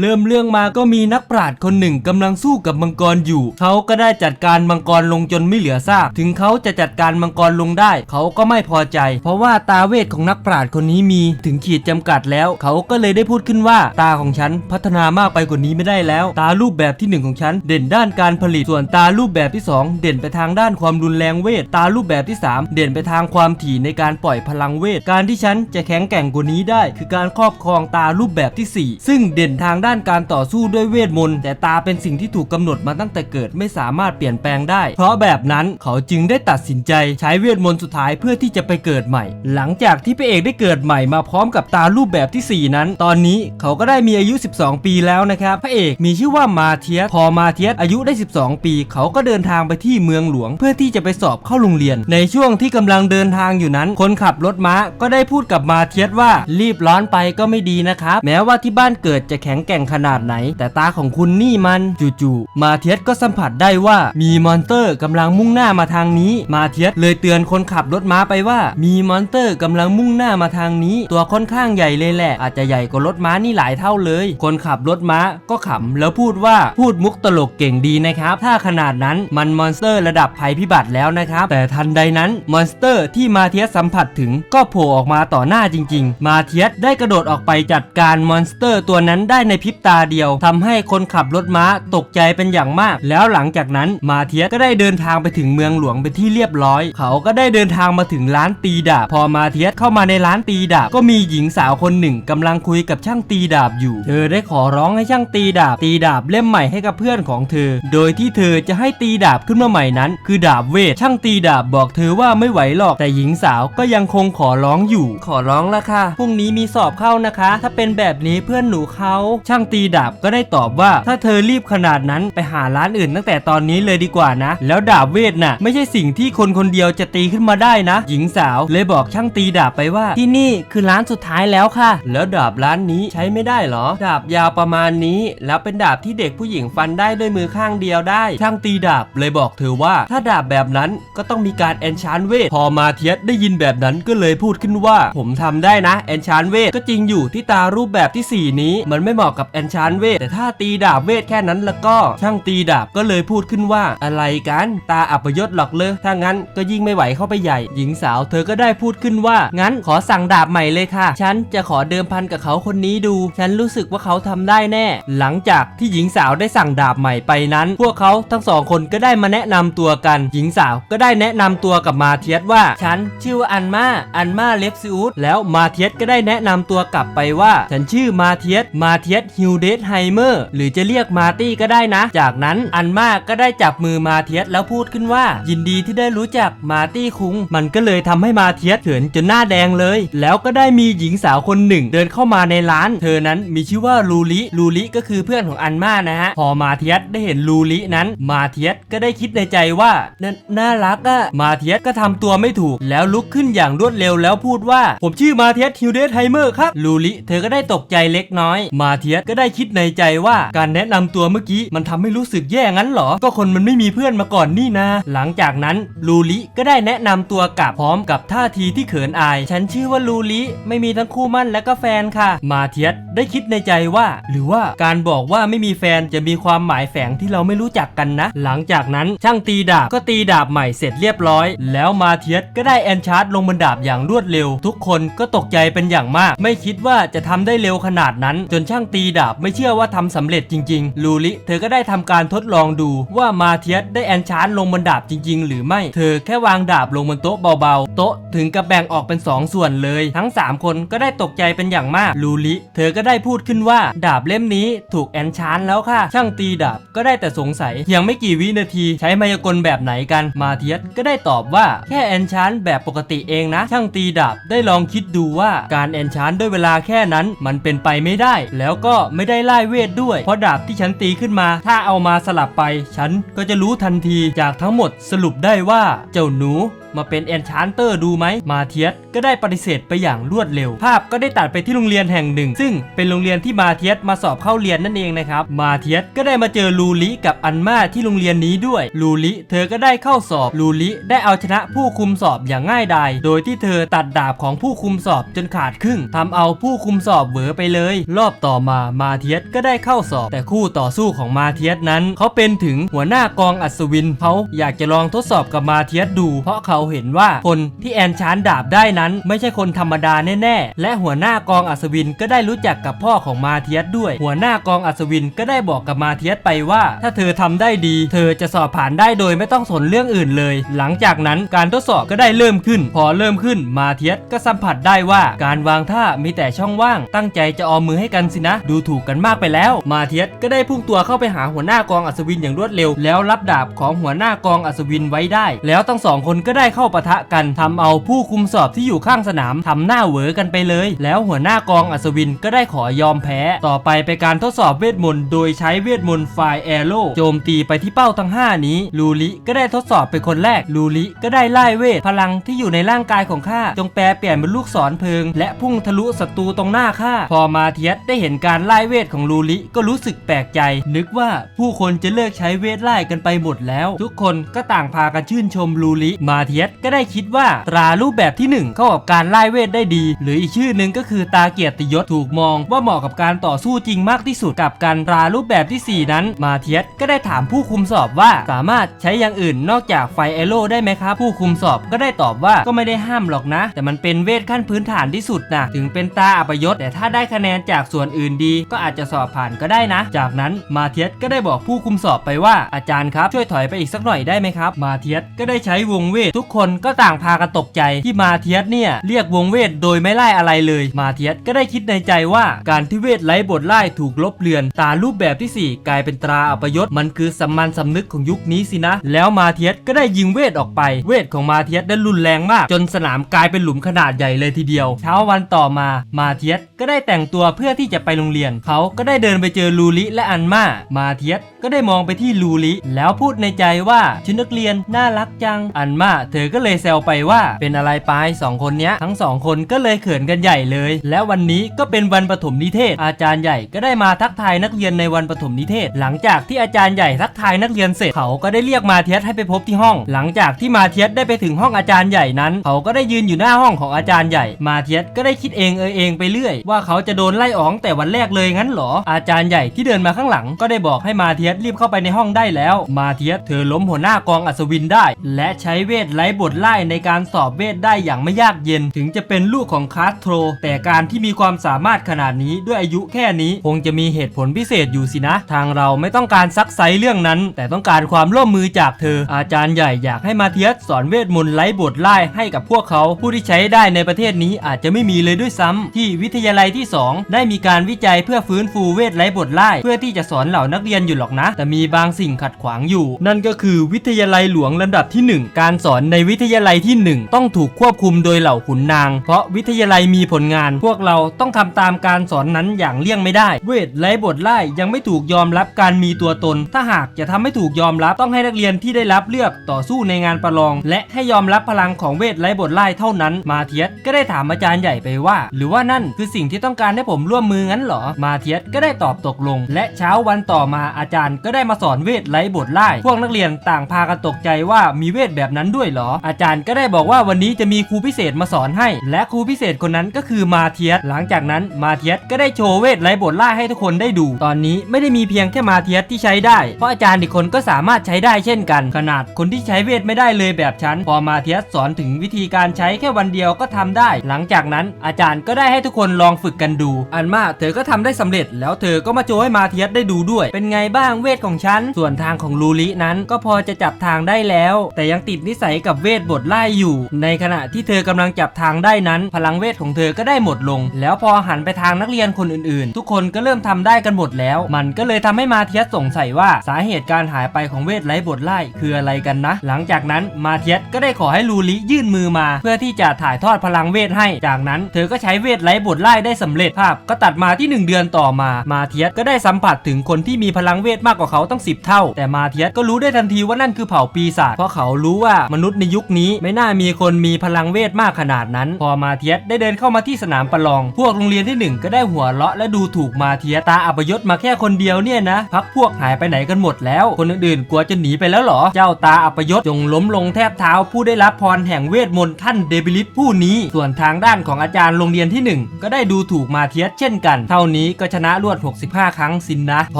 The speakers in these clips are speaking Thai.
เริ่มเรื่องมาก็มีนักปราชญ์คนหนึ่งกำลังสู้กับมังกรอยู่ เขาก็ได้จัดการมังกรลงจนไม่เหลือซาก ถึงเขาจะจัดการมังกรลงได้ เขาก็ไม่พอใจ เพราะว่าตาเวทของนักปราชญ์คนนี้มีถึงขีดจำกัดแล้ว เขาก็เลยได้พูดขึ้นว่า ตาของฉันพัฒนามากไปกว่านี้ไม่ได้แล้ว ตารูปแบบที่หนึ่งของฉันเด่นด้านการผลิต ส่วนตารูปแบบที่สองเด่นไปทางด้านความรุนแรงเวท ตารูปแบบที่สามเด่นไปทางความถี่ในการปล่อยพลังเวท การที่ฉันจะแข็งแกร่งกว่านี้ได้ คือการครอบครองตารูปแบบที่สี่ซึ่งเด่นทางด้านการต่อสู้ด้วยเวทมนต์แต่ตาเป็นสิ่งที่ถูกกำหนดมาตั้งแต่เกิดไม่สามารถเปลี่ยนแปลงได้ เพราะแบบนั้นเขาจึงได้ตัดสินใจใช้เวทมนต์สุดท้ายเพื่อที่จะไปเกิดใหม่ หลังจากที่พระเอกได้เกิดใหม่มาพร้อมกับตารูปแบบที่ 4 นั้น ตอนนี้เขาก็ได้มีอายุ 12 ปีแล้วนะครับพระเอกมีชื่อว่ามาเทียสพอมาเทียสอายุได้ 12 ปี เขาก็เดินทางไปที่เมืองหลวง เพื่อที่จะไปสอบเข้าโรงเรียน ในช่วงที่กำลังเดินทางอยู่นั้น คนขับรถม้าก็ได้พูดกับมาเทียสว่ารีบร้อนไปก็ไม่ดีนะครับแม้ว่าที่บ้านเกิดจะแข็งแกร่งขนาดไหน แต่ตาของคุณนี่มันจู่ๆมาเทียสก็สัมผัสได้ว่ามีมอนสเตอร์กำลังมุ่งหน้ามาทางนี้ มาเทียสเลยเตือนคนขับรถม้าไปว่า มีมอนสเตอร์กำลังมุ่งหน้ามาทางนี้ ตัวค่อนข้างใหญ่เลยแหละ อาจจะใหญ่กว่ารถม้านี่หลายเท่าเลย คนขับรถม้าก็ขำแล้วพูดว่าพูดมุกตลกเก่งดีนะครับ ถ้าขนาดนั้นมันมอนสเตอร์ระดับภัยพิบัติแล้วนะครับ แต่ทันใดนั้นมอนสเตอร์ที่มาเทียสสัมผัสถึงก็โผล่ออกมาต่อหน้าจริง ๆ มาเทียสได้กระโดดออกไปจัดการมอนสเตอร์ตัวนั้นได้ในพริบตาเดียวทำให้คนขับรถม้าตกใจเป็นอย่างมาก แล้วหลังจากนั้นมาเทียสก็ได้เดินทางไปถึงเมืองหลวงเป็นที่เรียบร้อย เขาก็ได้เดินทางมาถึงร้านตีดาบ พอมาเทียสเข้ามาในร้านตีดาบ ก็มีหญิงสาวคนหนึ่งกำลังคุยกับช่างตีดาบอยู่ เธอได้ขอร้องให้ช่างตีดาบ ตีดาบเล่มใหม่ให้กับเพื่อนของเธอ โดยที่เธอจะให้ตีดาบขึ้นมาใหม่นั้น คือดาบเวท ช่างตีดาบบอกเธอว่าไม่ไหวหรอก แต่หญิงสาวก็ยังคงขอร้องอยู่ ขอร้องละค่ะ พรุ่งนี้มีสอบเข้านะคะ ถ้าเป็นแบบนี้เพื่อนหนูเขาช่างตีดาบก็ได้ตอบว่า ถ้าเธอรีบขนาดนั้นไปหาร้านอื่นตั้งแต่ตอนนี้เลยดีกว่านะ แล้วดาบเวทน่ะ ไม่ใช่สิ่งที่คนคนเดียวจะตีขึ้นมาได้นะ หญิงสาวเลยบอกช่างตีดาบไปว่า ที่นี่คือร้านสุดท้ายแล้วค่ะ แล้วดาบร้านนี้ใช้ไม่ได้เหรอ ดาบยาวประมาณนี้ แล้วเป็นดาบที่เด็กผู้หญิงฟันได้ด้วยมือข้างเดียวได้ ช่างตีดาบเลยบอกเธอว่า ถ้าดาบแบบนั้นก็ต้องมีการแอนชานเวทพอมาเทียสได้ยินแบบนั้นก็เลยพูดขึ้นว่า ผมทำได้นะแอนชานเวทก็จริงอยู่ที่ตารูปแบบที่ 4 นี้มันไม่เหมาะกับแอนชานเวทแต่ถ้าตีดาบเวทแค่นั้นแล้วก็ช่างตีดาบก็เลยพูดขึ้นว่าอะไรกัน ตาอัปยศหรอกเลยถ้างั้นก็ยิ่งไม่ไหวเข้าไปใหญ่ หญิงสาวเธอก็ได้พูดขึ้นว่า งั้นขอสั่งดาบใหม่เลยค่ะ ฉันจะขอเดิมพันกับเขาคนนี้ดู ฉันรู้สึกว่าเขาทำได้แน่ หลังจากที่หญิงสาวได้สั่งดาบใหม่ไปนั้น พวกเขาทั้งสองคนก็ได้มาแนะนำตัวกัน หญิงสาวก็ได้แนะนำตัวกับมาเทียสว่า ฉันชื่อว่าอันมาอันมาเลฟซิอุสแล้วมาเทียสก็ได้แนะนำตัวกลับไปว่า ฉันชื่อมาเทียสมาเทียสฮิวเดสไฮเมอร์หรือจะเรียกมาร์ตี้ก็ได้นะ จากนั้นอันมาก็ได้จับมือมาเทียสแล้วพูดขึ้นว่า ยินดีที่ได้รู้จักมาร์ตี้คุงมันก็เลยทำให้มาเทียสเขินจนหน้าแดงเลย แล้วก็ได้มีหญิงสาวคนหนึ่ง เดินเข้ามาในร้าน เธอนั้นมีชื่อว่าลูลิลูลิก็คือเพื่อนของอันมานะฮะพอมาเทียสได้เห็นลูลินั้น มาเทียสก็ได้คิดในใจว่านั่นน่ารักอะมาเทียสก็ทำตัวไม่ถูก แล้วลุกขึ้นอย่างรวดเร็วแล้วพูดว่า ผมชื่อมาเทียสฮิวเดสไฮเมอร์ครับลูลิเธอก็ได้ตกใจเล็กน้อย มาเทียสก็ได้คิดในใจว่าการแนะนำตัวเมื่อกี้มันทำให้รู้สึกแย่งั้นเหรอ ก็คนมันไม่มีเพื่อนมาก่อนนี่นะ หลังจากนั้นลูลิก็ได้แนะนำตัวกลับพร้อมกับท่าทีที่เขินอาย ฉันชื่อว่าลูลิไม่มีทั้งคู่มั่นและก็แฟนค่ะ มาเทียสได้คิดในใจว่า หรือว่าการบอกว่าไม่มีแฟนจะมีความหมายแฝงที่เราไม่รู้จักกันนะ หลังจากนั้นช่างตีดาบก็ตีดาบใหม่เสร็จเรียบร้อย แล้วมาเทียสก็ได้แอนชาร์ดลงบนดาบอย่างรวดเร็ว ทุกคนก็ตกใจเป็นอย่างมาก ไม่คิดว่าจะทำได้เร็วขนาดนั้น จนช่างตีีดาบไม่เชื่อว่าทำสำเร็จจริงๆ ลูลิเธอก็ได้ทำการทดลองดูว่ามาเทียสได้แอนชาร์ดลงบนดาบจริง ๆ หรือไม่ เธอแค่วางดาบลงบนโต๊ะเบาๆ โต๊ะถึงกับแบ่งออกเป็น 2 ส่วนเลย ทั้ง 3 คนก็ได้ตกใจเป็นอย่างมาก ลูลิเธอก็ได้พูดขึ้นว่าดาบเล่มนี้ถูกแอนชาร์ดแล้วค่ะ ช่างตีดาบก็ได้แต่สงสัยเพียงไม่กี่วินาทีใช้มายากลแบบไหนกันมาเทียสก็ได้ตอบว่าแค่แอนชาร์ดแบบปกติเองนะ ช่างตีดาบได้ลองคิดดูว่าการแอนชาร์ดด้วยเวลาแค่นั้นมันเป็นไปไม่ได้ แล้วก็ก็ไม่ได้ไล่เวทด้วย เพราะดาบที่ฉันตีขึ้นมา ถ้าเอามาสลับไป ฉันก็จะรู้ทันทีจากทั้งหมดสรุปได้ว่าเจ้าหนู มาเป็นแอนชานเตอร์ดูไหม มาเทียสก็ได้ปฏิเสธไปอย่างรวดเร็ว ภาพก็ได้ตัดไปที่โรงเรียนแห่งหนึ่ง ซึ่งเป็นโรงเรียนที่มาเทียสมาสอบเข้าเรียนนั่นเองนะครับ มาเทียสก็ได้มาเจอลูลิกับอันมาที่โรงเรียนนี้ด้วย ลูลิเธอก็ได้เข้าสอบ ลูลิได้เอาชนะผู้คุมสอบอย่างง่ายดายโดยที่เธอตัดดาบของผู้คุมสอบจนขาดครึ่งทำเอาผู้คุมสอบเหวอไปเลย รอบต่อมามาเทียสก็ได้เข้าสอบ แต่คู่ต่อสู้ของมาเทียสนั้น เขาเป็นถึงหัวหน้ากองอัศวินเขาอยากจะลองทดสอบกับมาเทียสดู เพราะเขาเห็นว่าคนที่แอนชานดาบได้นั้น ไม่ใช่คนธรรมดาแน่ๆ และหัวหน้ากองอัศวินก็ได้รู้จักกับพ่อของมาเทียสด้วย หัวหน้ากองอัศวินก็ได้บอกกับมาเทียสไปว่า ถ้าเธอทำได้ดี เธอจะสอบผ่านได้โดยไม่ต้องสนเรื่องอื่นเลย หลังจากนั้นการทดสอบก็ได้เริ่มขึ้น พอเริ่มขึ้นมาเทียสก็สัมผัสได้ว่าการวางท่ามีแต่ช่องว่าง ตั้งใจจะออมมือให้กันสินะ ดูถูกกันมากไปแล้ว มาเทียสก็ได้พุ่งตัวเข้าไปหาหัวหน้ากองอัศวินอย่างรวดเร็ว แล้วรับดาบของหัวหน้ากองอัศวินไว้ได้ แล้วทั้งสองคนก็ได้เข้าปะทะกันทำเอาผู้คุมสอบที่อยู่ข้างสนามทำหน้าเหวอกันไปเลย แล้วหัวหน้ากองอัศวินก็ได้ขอยอมแพ้ ต่อไปเป็นการทดสอบเวทมนต์โดยใช้เวทมนต์ไฟแอโร่โจมตีไปที่เป้าทั้ง 5 นี้ ลูลิก็ได้ทดสอบเป็นคนแรก ลูลิก็ได้ไล่เวทพลังที่อยู่ในร่างกายของข้าจงแปลเปลี่ยนเป็นลูกศรเพลิง และพุ่งทะลุศัตรูตรงหน้าข้าพอมาเทียสได้เห็นการไล่เวทของลูลิก็รู้สึกแปลกใจ นึกว่าผู้คนจะเลิกใช้เวทไล่กันไปหมดแล้ว ทุกคนก็ต่างพากันชื่นชมลูลิมาเทียยสก็ได้คิดว่าตรารูปแบบที่หนึ่งเข้ากับการไล่เวทได้ดี หรืออีกชื่อหนึ่งก็คือตาเกียรติยศถูกมอง ว่าเหมาะกับการต่อสู้จริงมากที่สุดกับการตรารูปแบบที่ 4 นั้น มาเทียสก็ได้ถามผู้คุมสอบว่า สามารถใช้อย่างอื่นนอกจากไฟเอโร่ได้ไหมครับผู้คุมสอบก็ได้ตอบว่าก็ไม่ได้ห้ามหรอกนะ แต่มันเป็นเวทขั้นพื้นฐานที่สุดนะถึงเป็นตาอัปยศแต่ถ้าได้คะแนนจากส่วนอื่นดี ก็อาจจะสอบผ่านก็ได้นะ จากนั้นมาเทียสก็ได้บอกผู้คุมสอบไปว่าอาจารย์ครับช่วยถอยไปอีกสักหน่อยได้ไหมครับ มาเทียสก็ได้ใช้วงเวททุกคนก็ต่างพากันตกใจที่มาเทียสเนี่ยเรียกวงเวทโดยไม่ไล่อะไรเลย มาเทียสก็ได้คิดในใจว่าการที่เวทไร้บทไล่ถูกลบเลือน ตารูปแบบที่สี่กลายเป็นตราอัปยศมันคือสัมมันสำนึกของยุคนี้สินะ แล้วมาเทียสก็ได้ยิงเวทออกไป เวทของมาเทียสได้รุนแรงมาก จนสนามกลายเป็นหลุมขนาดใหญ่เลยทีเดียว เช้าวันต่อมามาเทียสก็ได้แต่งตัวเพื่อที่จะไปโรงเรียน เขาก็ได้เดินไปเจอลูลิและอันมามาเทียสก็ได้มองไปที่ลูลิแล้วพูดในใจว่าชุดนักเรียนน่ารักจังอันมาเธธอก็เลยแซวไปว่าเป็นอะไรไปสองคนเนี้ยทั้งสองคนก็เลยเขินกันใหญ่เลย แล้ววันนี้ก็เป็นวันปฐมนิเทศ อาจารย์ใหญ่ก็ได้มาทักทายนักเรียนในวันปฐมนิเทศ หลังจากที่อาจารย์ใหญ่ทักทายนักเรียนเสร็จเขาก็ได้เรียกมาเทียสให้ไปพบที่ห้อง หลังจากที่มาเทียสได้ไปถึงห้องอาจารย์ใหญ่นั้น เขาก็ได้ยืนอยู่หน้าห้องของอาจารย์ใหญ่ มาเทียสก็ได้คิดเองเออเองไปเรื่อย ว่าเขาจะโดนไล่ออกตั้งแต่วันแรกเลยงั้นหรอ อาจารย์ใหญ่ที่เดินมาข้างหลัง ก็ได้บอกให้มาเทียสรีบเข้าไปในห้องได้แล้ว มาเทียสเธอล้มหัวหน้ากองอัศวินได้ และใช้เวทไร้บทไล่ในการสอบเวทได้อย่างไม่ยากเย็น ถึงจะเป็นลูกของคาสโทรแต่การที่มีความสามารถขนาดนี้ด้วยอายุแค่นี้ คงจะมีเหตุผลพิเศษอยู่สินะ ทางเราไม่ต้องการซักไซเรื่องนั้น แต่ต้องการความร่วมมือจากเธอ อาจารย์ใหญ่อยากให้มาเทียสสอนเวทมนต์ไร้บทไล่ให้กับพวกเขา ผู้ที่ใช้ได้ในประเทศนี้อาจจะไม่มีเลยด้วยซ้ำที่วิทยาลัยที่ 2 ได้มีการวิจัยเพื่อฟื้นฟูเวทไร้บทไล่เพื่อที่จะสอนเหล่านักเรียนอยู่หรอกนะ แต่มีบางสิ่งขัดขวางอยู่ นั่นก็คือวิทยาลัยหลวงลำดับที่ 1 การสอนในวิทยาลัยที่ 1 ต้องถูกควบคุมโดยเหล่าขุนนาง เพราะวิทยาลัยมีผลงาน พวกเราต้องทำตามการสอนนั้นอย่างเลี่ยงไม่ได้ เวทไร้บทไล่ยังไม่ถูกยอมรับการมีตัวตน ถ้าหากจะทำให้ถูกยอมรับต้องให้นักเรียนที่ได้รับเลือกต่อสู้ในงานประลอง และให้ยอมรับพลังของเวทไร้บทไล่เท่านั้น มาเทียสก็ได้ถามอาจารย์ใหญ่ไปว่า หรือว่านั่นคือสิ่งที่ต้องการให้ผมร่วมมืองั้นหรอ มาเทียสก็ได้ตอบตกลง และเช้าวันต่อมาอาจารย์ก็ได้มาสอนเวทไร้บทไล่พวกนักเรียนต่างพากันตกใจว่ามีเวทแบบนั้นด้วยหรออาจารย์ก็ได้บอกว่าวันนี้จะมีครูพิเศษมาสอนให้ และครูพิเศษคนนั้นก็คือมาเทียสหลังจากนั้นมาเทียสก็ได้โชว์เวทไร้บทล่าให้ทุกคนได้ดู ตอนนี้ไม่ได้มีเพียงแค่มาเทียสที่ใช้ได้ เพราะอาจารย์อีกคนก็สามารถใช้ได้เช่นกัน ขนาดคนที่ใช้เวทไม่ได้เลยแบบฉัน พอมาเทียสสอนถึงวิธีการใช้แค่วันเดียวก็ทำได้ หลังจากนั้นอาจารย์ก็ได้ให้ทุกคนลองฝึกกันดู อันมาเธอก็ทำได้สำเร็จ แล้วเธอก็มาโชว์ให้มาเทียสได้ดูด้วย เป็นไงบ้างเวทของฉัน ส่วนทางของลูลินั้นก็พอจะจับทางได้แล้ว แต่ยังติดนิสัยกับเวทบทไล่อยู่ ในขณะที่เธอกำลังจับทางได้นั้น พลังเวทของเธอก็ได้หมดลง แล้วพอหันไปทางนักเรียนคนอื่นๆ ทุกคนก็เริ่มทำได้กันหมดแล้ว มันก็เลยทำให้มาเทียสสงสัยว่าสาเหตุการหายไปของเวทไร้บทไล่คืออะไรกันนะ หลังจากนั้นมาเทียสก็ได้ขอให้ลูลิยื่นมือมา เพื่อที่จะถ่ายทอดพลังเวทให้ จากนั้นเธอก็ใช้เวทไร้บทไล่ได้สำเร็จภาพ ก็ตัดมาที่ 1 เดือนต่อมา มาเทียสก็ได้สัมผัสถึงคนที่มีพลังเวทมากกว่าเขาตั้ง 10 เท่า แต่มาเทียสก็รู้ได้ทันทีว่านั่นคือเผ่าปีศาจเพราะเขารู้ว่ามนุษย์ในยุคนี้ไม่น่ามีคนมีพลังเวทมากขนาดนั้น พอมาเทียสได้เดินเข้ามาที่สนามประลอง พวกโรงเรียนที่หนึ่งก็ได้หัวเราะและดูถูกมาเทียสตาอัปยศมาแค่คนเดียวเนี่ยนะพักพวกหายไปไหนกันหมดแล้ว คนอื่นๆกลัวจะหนีไปแล้วเหรอ เจ้าตาอัปยศจงล้มลงแทบเท้าผู้ได้รับพรแห่งเวทมนต์ท่านเดบิลิตผู้นี้ ส่วนทางด้านของอาจารย์โรงเรียนที่หนึ่งก็ได้ดูถูกมาเทียสเช่นกัน เท่านี้ก็ชนะรวด 65 ครั้งสินนะ พ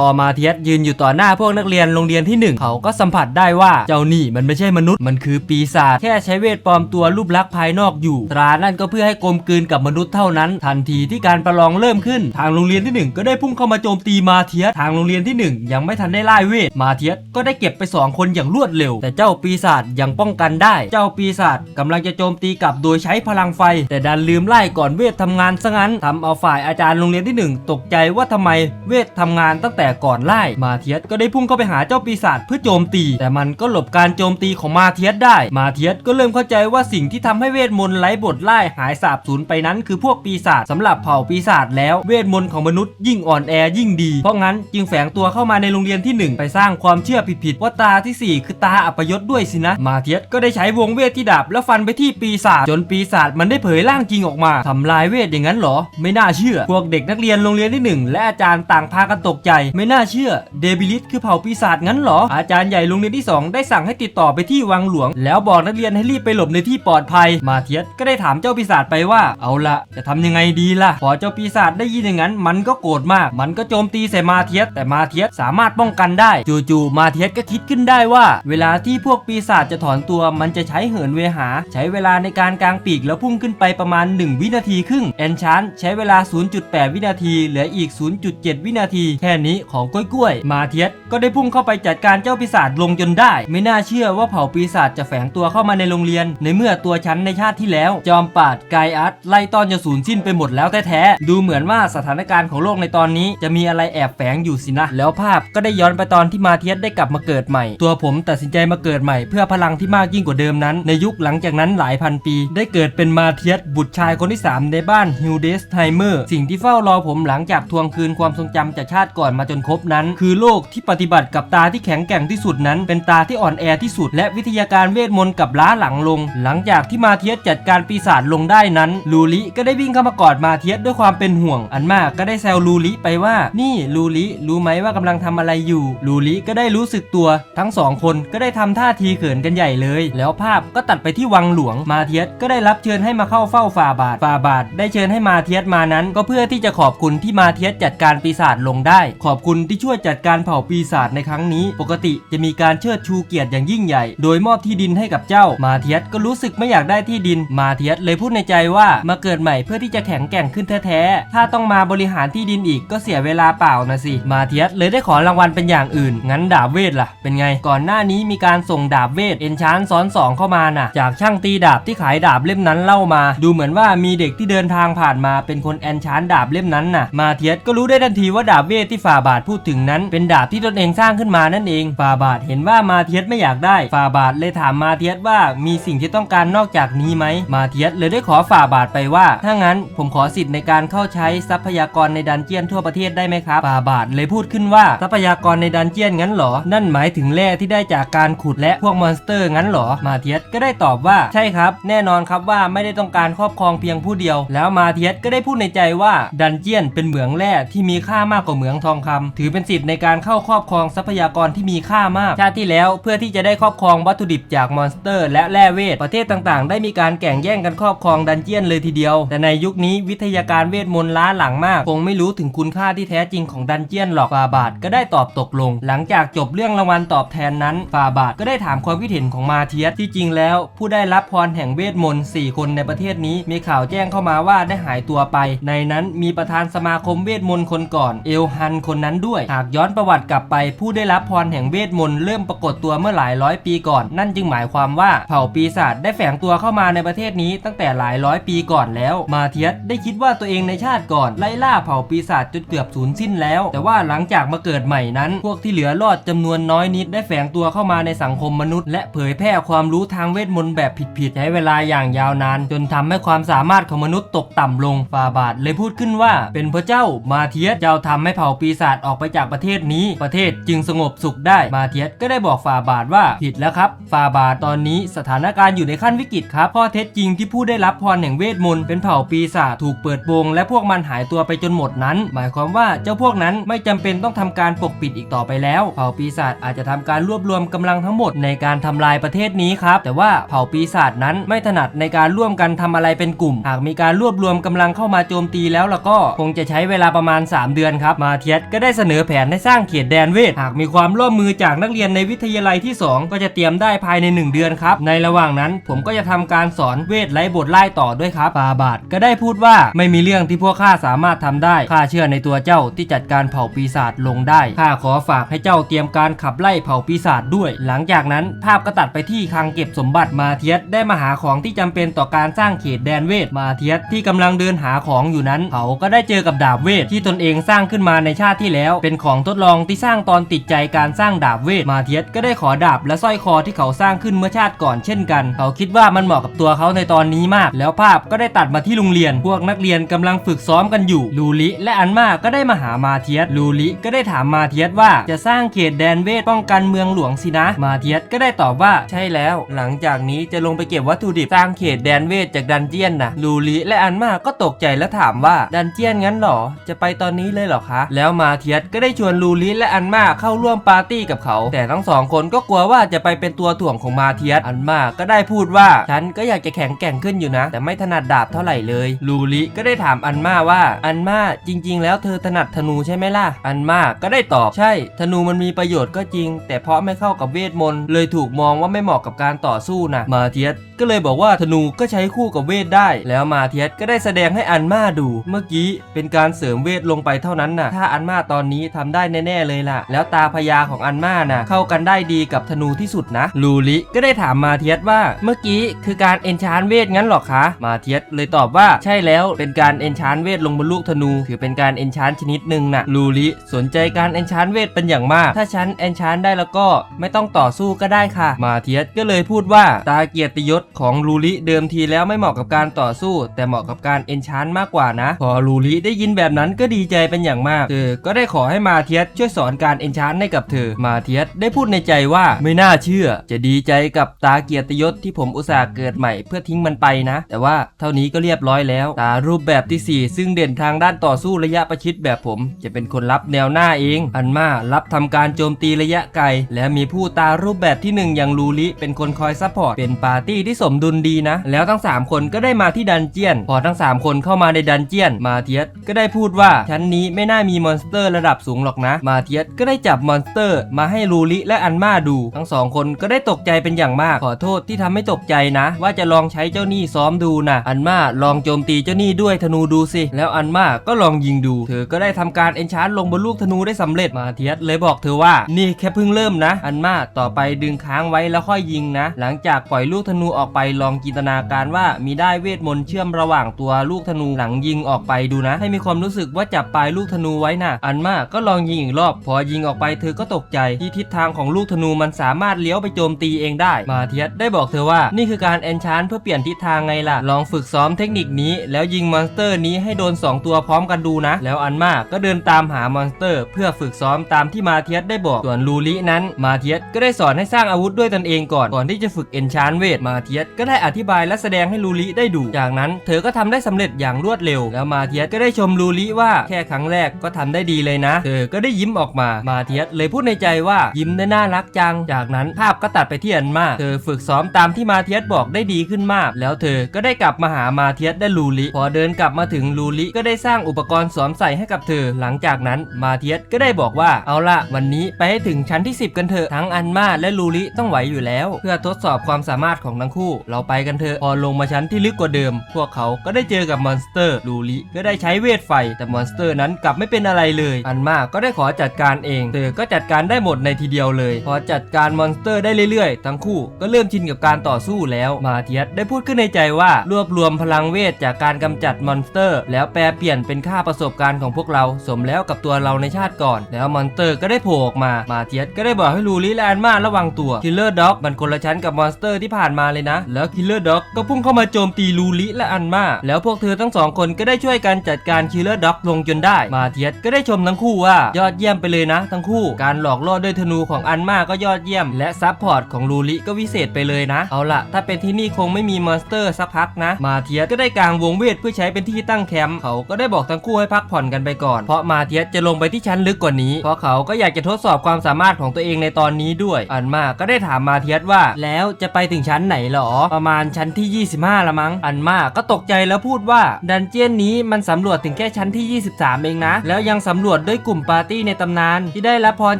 อมาเทียสยืนอยู่ต่อหน้าพวกนักเรียนโรงเรียนที่หนึ่งเขาก็สัมผัสได้ว่าเจ้านี่มันไม่ใช่มนุษย์มันคือปีศาจแค่ใช้เวทปลอมตัวรูปลักษณ์ภายนอกอยู่ ตรานั่นก็เพื่อให้กลมกลืนกับมนุษย์เท่านั้น ทันทีที่การประลองเริ่มขึ้น ทางโรงเรียนที่หนึ่งก็ได้พุ่งเข้ามาโจมตีมาเทียสทางโรงเรียนที่หนึ่งยังไม่ทันได้ไล่เวทมาเทียสก็ได้เก็บไปสองคนอย่างรวดเร็ว แต่เจ้าปีศาจยังป้องกันได้ เจ้าปีศาจกำลังจะโจมตีกลับโดยใช้พลังไฟ แต่ดันลืมไล่ก่อนเวททำงานซะงั้นทำเอาฝ่ายอาจารย์โรงเรียนที่หนึ่งตกใจว่าทำไมเวททำงานตั้งแต่ก่อนไล่มาเทียสก็ได้พุ่งเข้าไปหาเจ้าปีศาจเพื่อโจมตี แต่มันก็หลบการโจมตีของมาเทียสได้มาเทียสก็เริ่มเข้าใจว่าสิ่งที่ทำให้เวทมนต์ไร้บทไล่หายสาบสูญไปนั้นคือพวกปีศาจสำหรับเผ่าปีศาจแล้วเวทมนต์ของมนุษย์ยิ่งอ่อนแอยิ่งดี เพราะงั้นจึงแฝงตัวเข้ามาในโรงเรียนที่หนึ่งไปสร้างความเชื่อผิดๆว่าตาที่สี่คือตาอัปยศด้วยสินะ มาเทียสก็ได้ใช้วงเวทที่ดาบแล้วฟันไปที่ปีศาจจนปีศาจมันได้เผยร่างจริงออกมาทำลายเวทอย่างนั้นเหรอ ไม่น่าเชื่อ พวกเด็กนักเรียนโรงเรียนที่หนึ่งและอาจารย์ต่างพากันตกใจ ไม่น่าเชื่อเดบิลิสคือเผ่าปีศาจงั้นเหรออาจารย์ใหญ่โรงเรียนที่สองได้สั่งให้ติดต่อไปที่วังหลวง แล้วบอกนักเรียนให้รีบไปหลบในที่ปลอดภัย มาเทียสก็ได้ถามเจ้าปีศาจไปว่า เอาละจะทำยังไงดีล่ะ พอเจ้าปีศาจได้ยินอย่างนั้น มันก็โกรธมาก มันก็โจมตีใส่มาเทียสแต่มาเทียสสามารถป้องกันได้ จู่ๆมาเทียสก็คิดขึ้นได้ว่า เวลาที่พวกปีศาจจะถอนตัวมันจะใช้เหินเวหา ใช้เวลาในการกางปีกแล้วพุ่งขึ้นไปประมาณ 1 วินาทีครึ่งแอนชานใช้เวลา 0.8 วินาที เหลืออีก 0.7 วินาที แค่นี้ของกล้วยๆมาเทียสก็ได้พุ่งเข้าไปจัดการเจ้าปีศาจลงจนได้ ไม่น่าเชื่อว่าเผ่าปีศาจจะแฝงตัวัวเข้ามาในโรงเรียน ในเมื่อตัวฉันในชาติที่แล้ว จอมปาดไกอัสไล่ต้อนจนสูญสิ้นไปหมดแล้วแท้ๆดูเหมือนว่าสถานการณ์ของโลกในตอนนี้ จะมีอะไรแอบแฝงอยู่สินะ แล้วภาพก็ได้ย้อนไปตอนที่มาเทียสได้กลับมาเกิดใหม่ ตัวผมตัดสินใจมาเกิดใหม่ เพื่อพลังที่มากยิ่งกว่าเดิมนั้น ในยุคหลังจากนั้นหลายพันปี ได้เกิดเป็นมาเทียสบุตรชายคนที่ 3 ในบ้านฮิลเดสไทเมอร์สิ่งที่เฝ้ารอผมหลังจากทวงคืนความทรงจำจากชาติก่อนมาจนครบนั้น คือโลกที่ปฏิบัติกับตาที่แข็งแกร่งที่สุดนั้น เป็นตาที่อ่อนแอที่สุด และวิทยาการเวทมนตกับล้าหลังลง หลังจากที่มาเทียสจัดการปีศาจลงได้นั้น ลูลิก็ได้วิ่งเข้ามากอดมาเทียสด้วยความเป็นห่วง อันมากก็ได้แซวลูลิไปว่า นี่ลูลิรู้ไหมว่ากำลังทำอะไรอยู่ ลูลิก็ได้รู้สึกตัว ทั้งสองคนก็ได้ทำท่าทีเขินกันใหญ่เลย แล้วภาพก็ตัดไปที่วังหลวง มาเทียสก็ได้รับเชิญให้มาเข้าเฝ้าฝ่าบาทฝ่าบาทได้เชิญให้มาเทียสมานั้น ก็เพื่อที่จะขอบคุณที่มาเทียสจัดการปีศาจลงได้ ขอบคุณที่ช่วยจัดการเผ่าปีศาจในครั้งนี้ ปกติจะมีการเชิดชูเกียรติอย่างยิ่งใหญ่ โดยมอบที่ดินให้กับเจ้า มาเทียสก็รู้สึกไม่อยากได้ที่ดิน มาเทียสเลยพูดในใจว่ามาเกิดใหม่เพื่อที่จะแข็งแกร่งขึ้นแท้ๆ ถ้าต้องมาบริหารที่ดินอีกก็เสียเวลาเปล่านะสิ มาเทียสเลยได้ขอรางวัลเป็นอย่างอื่น งั้นดาบเวทล่ะ เป็นไง ก่อนหน้านี้มีการส่งดาบเวทเอนชานซ้อนสองเข้ามาน่ะ จากช่างตีดาบที่ขายดาบเล่มนั้นเล่ามา ดูเหมือนว่ามีเด็กที่เดินทางผ่านมาเป็นคนแอนชานดาบเล่มนั้นน่ะ มาเทียสก็รู้ได้ทันทีว่าดาบเวทที่ฝ่าบาทพูดถึงนั้น เป็นดาบที่ตนเองสร้างขึ้นมานั่นเอง ฝ่าบาทเห็นว่ามาเทียสไม่อยากได้ ฝ่าบาทเลยถามมาเทียสว่ามีสิ่งที่ต้องการนอกจากนี้ไหม มาเทียสเลยได้ขอฝ่าบาทไปว่า ถ้างั้นผมขอสิทธิ์ในการเข้าใช้ทรัพยากรในดันเจียนทั่วประเทศได้ไหมครับ ฝ่าบาทเลยพูดขึ้นว่าทรัพยากรในดันเจียนงั้นหรอ นั่นหมายถึงแร่ที่ได้จากการขุดและพวกมอนสเตอร์งั้นหรอ มาเทียสก็ได้ตอบว่าใช่ครับ แน่นอนครับว่าไม่ได้ต้องการครอบครองเพียงผู้เดียว แล้วมาเทียสก็ได้พูดในใจว่าดันเจียนเป็นเหมืองแร่ที่มีค่ามากกว่าเหมืองทองคำถือเป็นสิทธิ์ในการเข้าครอบครองทรัพยากรที่มีค่ามาก ชาติที่แล้วเพื่อที่จะได้ครอบครองวัตถุดิบจากมอนสเตอร์ และแร่เวท ประเทศต่างๆ ได้มีการแข่งแย่งกันครอบครองดันเจียนเลยทีเดียว แต่ในยุคนี้วิทยาการเวทมนต์ล้าหลังมาก คงไม่รู้ถึงคุณค่าที่แท้จริงของดันเจียนหรอกฟาบาทก็ได้ตอบตกลง หลังจากจบเรื่องรางวัลตอบแทนนั้นฟาบาทก็ได้ถามความคิดเห็นของมาเทียสที่จริงแล้ว ผู้ได้รับพรแห่งเวทมนต์4คนในประเทศนี้มีข่าวแจ้งเข้ามาว่าได้หายตัวไป ในนั้นมีประธานสมาคมเวทมนต์คนก่อน เอลฮันคนนั้นด้วย หากย้อนประวัติกลับไป ผู้ได้รับพรแห่งเวทมนต์เริ่มปรากฏตัวเมื่อหลายร้อยปีก่อน นั่นจึงหมายความว่าเผ่าปีศาจได้แฝงตัวเข้ามาในประเทศนี้ตั้งแต่หลายร้อยปีก่อนแล้ว มาเทียสได้คิดว่าตัวเองในชาติก่อนไล่ล่าเผ่าปีศาจจนเกือบสูญสิ้นแล้ว แต่ว่าหลังจากมาเกิดใหม่นั้น พวกที่เหลือรอดจำนวนน้อยนิดได้แฝงตัวเข้ามาในสังคมมนุษย์ และเผยแพร่ความรู้ทางเวทมนต์แบบผิดๆใช้เวลาอย่างยาวนาน จนทำให้ความสามารถของมนุษย์ตกต่ำลงฟาบาทเลยพูดขึ้นว่า เป็นพระเจ้ามาเทียสเจ้าทำให้เผ่าปีศาจออกไปจากประเทศนี้ ประเทศจึงสงบสุขได้มาเทียสก็ได้บอกฟาบาทว่าผิดแล้วครับ ฟาบาทตอนนี้สถานการณ์อยู่ในขั้นวิกฤตครับข้อเท็จจริงที่ผู้ได้รับพรแห่งเวทมนต์เป็นเผ่าปีศาจถูกเปิดโปงและพวกมันหายตัวไปจนหมดนั้น หมายความว่าเจ้าพวกนั้นไม่จำเป็นต้องทำการปกปิดอีกต่อไปแล้ว เผ่าปีศาจอาจจะทำการรวบรวมกำลังทั้งหมดในการทำลายประเทศนี้ครับแต่ว่าเผ่าปีศาจนั้นไม่ถนัดในการร่วมกันทำอะไรเป็นกลุ่ม หากมีการรวบรวมกำลังเข้ามาโจมตีแล้วแล้วก็คงจะใช้เวลาประมาณ 3 เดือนครับมาเทียสก็ได้เสนอแผนให้สร้างเขตแดนเวทหากมีความร่วมมือจากนักเรียนในวิทยาลัยที่ 2 ก็จะเตรียมได้ภายใน 1 เดือนครับ ในระหว่างนั้นผมก็จะทำการสอนเวทไร้บทไล่ต่อด้วยครับปาบาทก็ได้พูดว่าไม่มีเรื่องที่พวกข้าสามารถทำได้ข้าเชื่อในตัวเจ้าที่จัดการเผ่าปีศาจลงได้ข้าขอฝากให้เจ้าเตรียมการขับไล่เผ่าปีศาจด้วย หลังจากนั้นภาพก็ตัดไปที่คลังเก็บสมบัติมาเทียสได้มาหาของที่จำเป็นต่อการสร้างเขตแดนเวทมาเทียสที่กำลังเดินหาของอยู่นั้น เขาก็ได้เจอกับดาบเวทที่ตนเองสร้างขึ้นมาในชาติที่แล้ว เป็นของทดลองที่สร้างตอนติดใจการสร้างดาบเวทมาเทียสก็ได้ขอดาบและสร้อยคอที่เขาสร้างขึ้นเมื่อชาติก่อนเช่นกัน เขาคิดว่ามันเหมาะกับตัวเขาในตอนนี้มาก แล้วภาพก็ได้ตัดมาที่โรงเรียน พวกนักเรียนกำลังฝึกซ้อมกันอยู่ ลูลิและอันมาก็ได้มาหามาเทียสลูลิก็ได้ถามมาเทียสว่าจะสร้างเขตแดนเวทป้องกันเมืองหลวงสินะ มาเทียสก็ได้ตอบว่าใช่แล้ว หลังจากนี้จะลงไปเก็บวัตถุดิบสร้างเขตแดนเวทจากดันเจียนนะลูลิและอันมาก็ตกใจและถามว่าดันเจียนงั้นหรอ จะไปตอนนี้เลยเหรอคะ แล้วมาเทียสก็ได้ชวนลูลิและอันมาเข้าร่วมปาร์ตี้กับเขา แต่ทั้งสองคนก็กลัวว่าจะไปเป็นตัวถ่วงของมาเทียสอันมาก็ได้พูดว่าฉันก็อยากจะแข็งแกร่งขึ้นอยู่นะ แต่ไม่ถนัดดาบเท่าไหร่เลยลูลิก็ได้ถามอันมาว่า อันมาจริง ๆ แล้วเธอถนัดธนูใช่ไหมล่ะ อันมาก็ได้ตอบใช่ ธนูมันมีประโยชน์ก็จริง แต่เพราะไม่เข้ากับเวทมนต์เลยถูกมองว่าไม่เหมาะกับการต่อสู้นะมาเทียส ก็เลยบอกว่าธนูก็ใช้คู่กับเวทได้ แล้วมาเทียสก็ได้แสดงให้อันมาดู เมื่อกี้เป็นการเสริมเวทลงไปเท่านั้นน่ะ ถ้าอันมาตอนนี้ทำได้แน่ๆเลยล่ะ แล้วตาพญาของอันมาน่ะ เข้ากันได้ดีกับธนูที่สุดนะ ลูลิก็ได้ถามมาเทียสว่า เมื่อกี้คือการเอนชานเวทงั้นหรอคะ มาเทียสเลยตอบว่าใช่แล้วเป็นการเอนชานเวทลงบนลูกธนู ถือเป็นการเอนชานชนิดหนึ่งน่ะ ลูลิสนใจการเอนชานเวทเป็นอย่างมาก ถ้าฉันเอนชานได้แล้วก็ไม่ต้องต่อสู้ก็ได้ค่ะ มาเทียสก็เลยพูดว่าตาเกียรติยศของลูลิเดิมทีแล้วไม่เหมาะกับการต่อสู้ แต่เหมาะกับการเอนชานมากกว่านะ พอลูลิได้ยินแบบนั้นก็ดีใจเป็นอย่างมากเธอก็ได้ขอให้มาเทียสช่วยสอนการเอนชานให้กับเธอ มาเทียสได้พูดในใจว่าไม่น่าเชื่อ จะดีใจกับตาเกียรติยศที่ผมอุตส่าห์เกิดใหม่เพื่อทิ้งมันไปนะ แต่ว่าเท่านี้ก็เรียบร้อยแล้ว ตารูปแบบที่ 4 ซึ่งเด่นทางด้านต่อสู้ระยะประชิดแบบผม จะเป็นคนรับแนวหน้าเอง อันมารับทำการโจมตีระยะไกล และมีผู้ตารูปแบบที่หนึ่งอย่างลูลิเป็นคนคอยซัพพอร์ตเป็นปาร์ตี้ที่สมดุลดีนะ แล้วทั้ง 3 คนก็ได้มาที่ดันเจียน พอทั้ง 3 คนเข้ามาในดันเจียน มาเทียสก็ได้พูดว่าชั้นนี้ไม่น่ามีมอนสเตอร์ระดับสูงหรอกนะ มาเทียสก็ได้จับมอนสเตอร์ มาให้ลูลิและอันมาดู ทั้งสองคนก็ได้ตกใจเป็นอย่างมาก ขอโทษที่ทำให้ตกใจนะ ว่าจะลองใช้เจ้านี้ซ้อมดูนะอันมาลองโจมตีเจ้านี้ด้วยธนูดูสิ แล้วอันมาก็ลองยิงดู เธอก็ได้ทำการเอนชานลงบนลูกธนูได้สำเร็จมาเทียสเลยบอกเธอว่านี่แค่เพิ่งเริ่มนะ อันมาต่อไปดึงค้างไว้แล้วค่อยยิงนะ หลังจากปล่อยลูกธนูออกไปลองจินตนาการว่ามีได้เวทมนต์เชื่อมระหว่างตัวลูกธนูหลังยิงออกไปดูนะ ให้มีความรู้สึกว่าจับปลายลูกธนูไว้นะอันมาก็ลองยิงอีกรอบ พอยิงออกไปเธอก็ตกใจที่ทิศทางของลูกธนูมันสามารถเลี้ยวไปโจมตีเองได้ มาเทียสได้บอกเธอว่านี่คือการเอนชานเพื่อเปลี่ยนทิศทางไงล่ะ ลองฝึกซ้อมเทคนิคนี้ แล้วยิงมอนสเตอร์นี้ให้โดน 2 ตัวพร้อมกันดูนะ แล้วอันมาก็เดินตามหามอนสเตอร์ เพื่อฝึกซ้อมตามที่มาเทียสได้บอกส่วนลูลินั้นมาเทียสก็ได้สอนให้สร้างอาวุธด้วยตนเองก่อนก่อนที่จะฝึกเอนชานเวทมาเทียสก็ได้อธิบายและแสดงให้ลูลิได้ดู จากนั้นเธอก็ทำได้สำเร็จอย่างรวดเร็ว แล้วมาเทียสก็ได้ชมลูลิว่าแค่ครั้งแรกก็ทำได้ดีเลยนะ เธอก็ได้ยิ้มออกมา มาเทียสเลยพูดในใจว่ายิ้มได้น่ารักจัง จากนั้นภาพก็ตัดไปที่อันมาเธอฝึกซ้อมตามที่มาเทียสบอกได้ดีขึ้นมาก แล้วเธอก็ได้กลับมาหามาเทียสได้ลูลิพอเดินกลับมาถึงลูลิก็ได้สร้างอุปกรณ์สวมใส่ให้กับเธอ หลังจากนั้นมาเทียสก็ได้บอกว่าเอาละวันนี้ไปให้ถึงชั้นที่ 10 กันเถอะทั้งอันมาและลูลิต้องไหวอยู่แล้ว เพื่อทดสอบความสามารถของทั้งคู่เราไปกันเถอะพอลงมาชั้นที่ลึกกว่าเดิม พวกเขาก็ได้เจอกับมอนสเตอร์ลูลิก็ได้ใช้เวทไฟ แต่มอนสเตอร์นั้นกลับไม่เป็นอะไรเลยอันมาก็ได้ขอจัดการเองเธอก็จัดการได้หมดในทีเดียวเลย พอจัดการมอนสเตอร์ได้เรื่อยๆ ทั้งคู่ก็เริ่มชินกับการต่อสู้แล้วมาเทียสได้พูดขึ้นในใจว่ารวบรวมพลังเวทจากการกำจัดมอนสเตอร์ แล้วแปลเปลี่ยนเป็นค่าประสบการณ์ของพวกเราสมแล้วกับตัวเราในชาติก่อน แล้วมอนสเตอร์ก็ได้โผล่ออกมามาเทียสก็ได้บอกให้ลูลิและอันมาระวังตัวคิลเลอร์ด็อกมันคนละชั้นกับมอนสเตอร์ที่ผ่านมาเลยนะ แล้วคิลเลอร์ด็อกก็พุ่งเข้ามาโจมตีลูลิและอันมา แล้วพวกเธอทั้งสองคนก็ได้ช่วยกันจัดการคิลเลอร์ด็อกลงจนได้ มาเทียสก็ได้ชมทั้งคู่ว่ายอดเยี่ยมไปเลยนะ ทั้งคู่ การหลอกล่อด้วยธนูของอันมาก็ยอดเยี่ยม และซับพอร์ตของลูลิก็วิเศษไปเลยนะ เอาล่ะถ้าเป็นที่นี่คงไม่มีมอนสเตอร์สักพักนะ มาเทียสก็ได้กางวงเวทเพื่อใช้เป็นที่ตั้งแคมป์เขาก็ได้บอกทั้งคู่ให้พักผ่อนกันไปก่อน เพราะมาเทียสจะลงไปที่ชั้นลึกกว่านี้ เพราะเขาก็อยากจะทดสอบความสามารถของตัวเองในตอนนี้ด้วย อันมาก็ได้ถามมาเทียสว่า แล้วจะไปถึงชั้นไหนหรอประมาณชั้นที่ 25 ละมั้ง อันมาก็ตกใจแล้วพูดว่าดันเจียนนี้มันสำรวจถึงแค่ชั้นที่ 23 เองนะ แล้วยังสำรวจด้วยกลุ่มปาร์ตี้ในตำนาน ที่ได้รับพร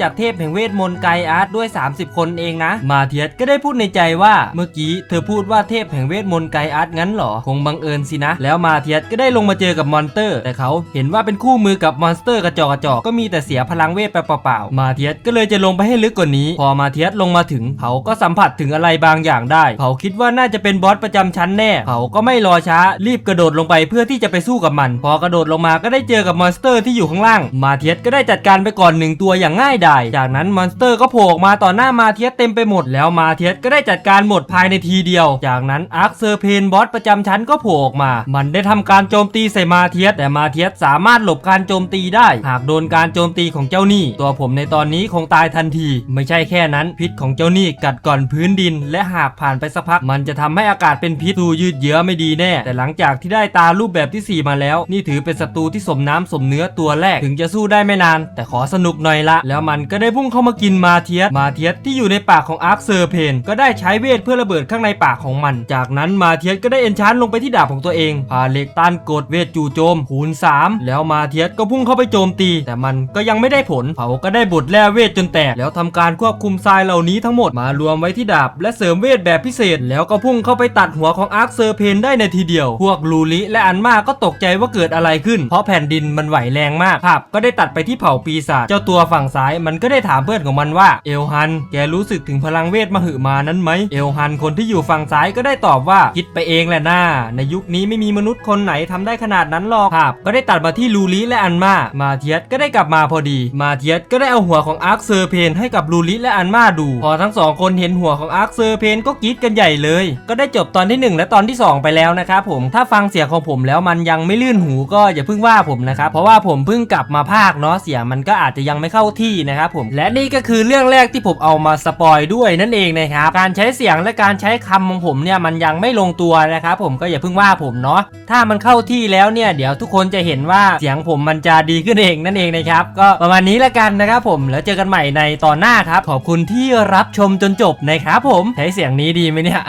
จากเทพแห่งเวทมนต์ไกอาร์ตด้วย 30 คนเองนะ มาเทียสก็ได้พูดในใจว่าเมื่อกี้เธอพูดว่าเทพแห่งเวทมนต์ไกอาร์ตงั้นเหรอ คงบังเอิญสินะ แล้วมาเทียสก็ได้ลงมาเจอกับมอนเตอร์ แต่เขาเห็นว่าเป็นคู่มือกับมอนสเตอร์กระจอกกระจอกก็มีแต่เสียพลังเวทไปเปล่าๆมาเทียสก็เลยจะลงไปให้ลึกกว่านี้ พอมาเทียสลงมาถึงเขาก็สัมผัสถึงอะไรบางอย่างได้เขาคิดว่าน่าจะเป็นบอสประจำชั้นแน่ เขาก็ไม่รอช้ารีบกระโดดลงไปเพื่อที่จะไปสู้กับมัน พอกระโดดลงมาก็ได้เจอกับมอนสเตอร์ที่อยู่ข้างล่าง มาเทียสก็ได้จัดการไปก่อนหนึ่งตัวอย่างง่ายดาย จากนั้นมอนสเตอร์ก็โผล่ออกมาต่อหน้ามาเทียสเต็มไปหมด แล้วมาเทียสก็ได้จัดการหมดภายในทีเดียว จากนั้นอาร์คเซอร์เพนบอสประจำชั้นก็โผล่ออกมา มันได้ทำการโจมตีใส่มาเทียสแต่มาเทียสสามารถหลบการโจมตีได้ หากโดนการโจมตีของเจ้าหนี้ ตัวผมในตอนนี้คงตายทันที ไม่ใช่แค่นั้นพิษของเจ้าหนี้กัดก่อนพื้นดิน และหากผ่านไปสักพักมันจะทำให้อากาศเป็นพิษดูยืดเยื้อไม่ดีแน่ แต่หลังจากที่ได้ตารูปแบบทีสี่4 มาแล้ว นี่ถือเป็นศัตรูที่สมน้ำสมเนื้อตัวแรกถึงจะสู้ได้ไม่นาน แต่ขอสนุกหน่อยละ แล้วมันก็ได้พุ่งเข้ามากินมาเทียสมาเทียสที่อยู่ในปากของอาร์คเซอร์เพนก็ได้ใช้เวทเพื่อระเบิดข้างในปากของมัน จากนั้นมาเทียสก็ได้เอนชานลงไปที่ดาบของตัวเองพาเล็กต้านกดเวทจู่โจมคูณ3 แล้วมาเทียสก็พุ่งเข้าไปโจมตี แต่มันก็ยังไม่ได้ผลเขาก็ได้บดแล่เวทจนแตกแล้วทำการควบคุมทรายเหล่านี้ทั้งหมดมารวมไว้ที่ดาบและเสริมเวทแบบพิเศษแล้วก็พุ่งเข้าไปตัดหัวของอาร์คเซอร์เพนได้ในทีเดียว พวกลูลิและอันมาก็ตกใจว่าเกิดอะไรขึ้น เพราะแผ่นดินมันไหวแรงมากภาพก็ได้ตัดไปที่เผ่าปีศาจเจ้าตัวฝั่งซ้ายมันก็ได้ถามเพื่อนของมันว่าเอลฮัน แกรู้สึกถึงพลังเวทมหึมานั้นไหมเอลฮันคนที่อยู่ฝั่งซ้ายก็ได้ตอบว่าคิดไปเองแหละน้าในยุคนี้ไม่มีมนุษย์คนไหนทำได้ขนาดนั้นหรอกภาพก็ได้ตัดมาที่ลูลิและอันมา มาเทียสก็ได้กลับมาพอดี มาเทียสก็ได้เอาหัวของอาร์คเซอร์เพนให้กับลูลิและอันมาดู พอทั้งสองคนเห็นหัวของอาร์คเซอร์เพนก็กรีดกันใหญ่เลย ก็ได้จบตอนที่หนึ่งและตอนที่สองไปแล้วนะครับผมถ้าฟังเสียงของผมแล้วมันยังไม่ลื่นหูก็อย่าเพิ่งว่าผมนะครับเพราะว่าผมเพิ่งกลับมาภาคเนาะเสียงมันก็อาจจะยังไม่เข้าที่นะครับผมและนี่ก็คือเรื่องแรกที่ผมเอามาสปอยด้วยนั่นเองนะครับการใช้เสียงและการใช้คำของผมเนี่ยมันยังไม่ลงตัวนะครับผมก็อย่าเพิ่งว่าผมเนาะถ้ามันเข้าที่แล้วเนี่ยเดี๋ยวทุกคนจะเห็นว่าเสียงผมมันจะดีขึ้นเองนั่นเองนะครับก็ประมาณนี้ละกันนะครับผมแล้วเจอกันใหม่ในตอนหน้าครับขอบคุณที่รับชมจนจบนะครับผมใช้เสียงนี้ดีไหมเนี่ย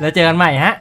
แล้วเจอกันใหม่ฮะ